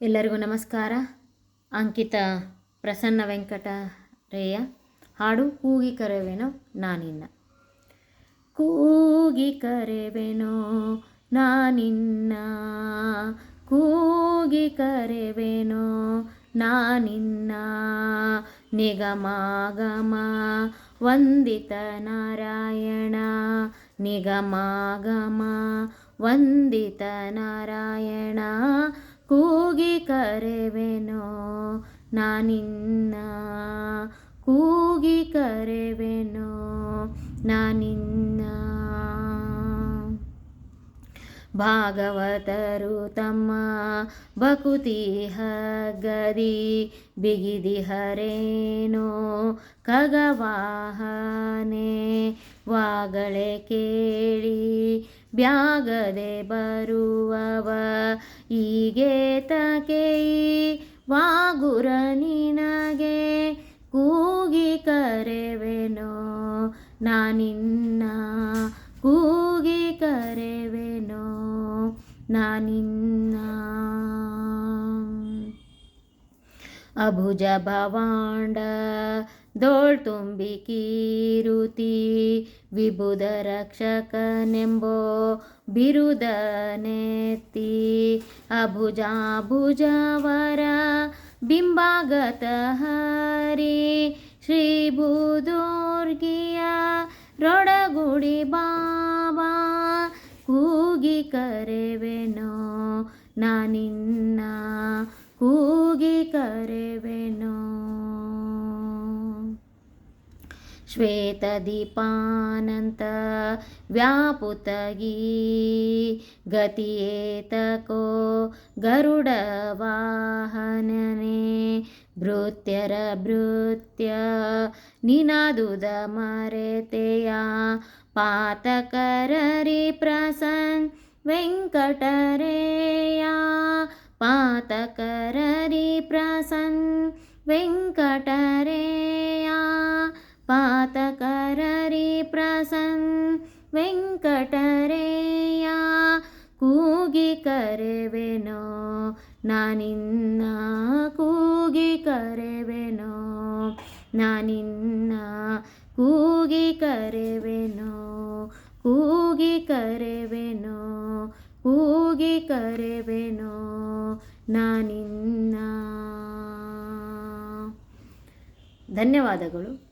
ಎಲ್ಲರಿಗೂ ನಮಸ್ಕಾರ. ಅಂಕಿತ ಪ್ರಸನ್ನ ವೆಂಕಟರಯ್ಯ ಹಾಡು ಕೂಗಿ ಕರೆವೆನೋ ನಾನಿನ್ನ. ಕೂಗಿ ಕರೆವೆನೋ ನಾನಿನ್ನ. ಕೂಗಿ ಕರೆವೆನೋ ನಾನಿನ್ನ. ನಿಗಮಾಗಮ ವಂದಿತ ನಾರಾಯಣ. ನಿಗಮಾಗಮ ವಂದಿತ ನಾರಾಯಣ. ಕೂಗಿ ಕರೆವೆನೋ ನಾನಿನ್ನ? ಕೂಗಿ ಕರೆವೆನೋ ನಾನಿನ್ನ? ಭಾಗವತರು ತಮ್ಮ ಬಕುತಿ ಹಗದಿ ಬಿಗಿದಿ ಹರೇನೋ ಖಗವಾಹನೆ ವಾಗಳೆ ಕೇಳಿ ಬ್ಯಾಗದೆ ಬರುವವ ಹೀಗೆ ತಕೆಯಿ ವಾಗುರ ನಿನಗೆ ಕೂಗಿ ಕರೆವೆನೋ ನಾನಿನ್ನ ಕೂಗಿ ಕರೆವೆನೋ ನಾನಿನ್ನ ಅಭುಜ ಭವಾಂಡ, ದೋಳ್ ತುಂಬಿ ಕೀರುತಿ, ವಿಭುದ ರಕ್ಷಕನೆಂಬೋ ಬಿರುದನೆತ್ತಿ ಅಭುಜಾಭುಜವರ ಬಿಂಬಾಗತ ಹರಿ, ಶ್ರೀ ಬುದುರ್ಗಿಯ ರೊಡಗುಡಿ ಬಾಬಾ, ಕೂಗಿ ಕರೆವೆನೋ ನಾನಿನ್ನ ಕೂಗಿ ಕರೆವೆನೋ. ಶ್ವೇತದೀಪಾನಂತ ವ್ಯಾಪುತಗಿ ಗತಿಯೇತಕೋ ಗರುಡ ವಾಹನನೆ ಭೃತ್ಯರ ಭೃತ್ಯ ನಿನಾದುದ ಮರೆತೆಯ ಪಾತಕರರಿ ಪ್ರಸನ್ ವೆಂಕಟರೇಯ. ಪಾತಕರರಿ ಪ್ರಸನ್ ವೆಂಕಟರೇಯ. ಪಾತಕರರಿ ಪ್ರಸನ್ ವೆಂಕಟರೇಯ. ಕೂಗಿ ಕರೆವೆನೋ, ನಾನಿನ್ನ ಕೂಗಿ ಕರೆವೆನೋ, ನಾನಿನ್ನ ಕೂಗಿ ಕರೆವೆನೋ ಕೂಗಿ ಕರೆವೆನೋ ಕೂಗಿ ಕರೆವೆನೋ ನಾನಿನ್ನ ಧನ್ಯವಾದಗಳು.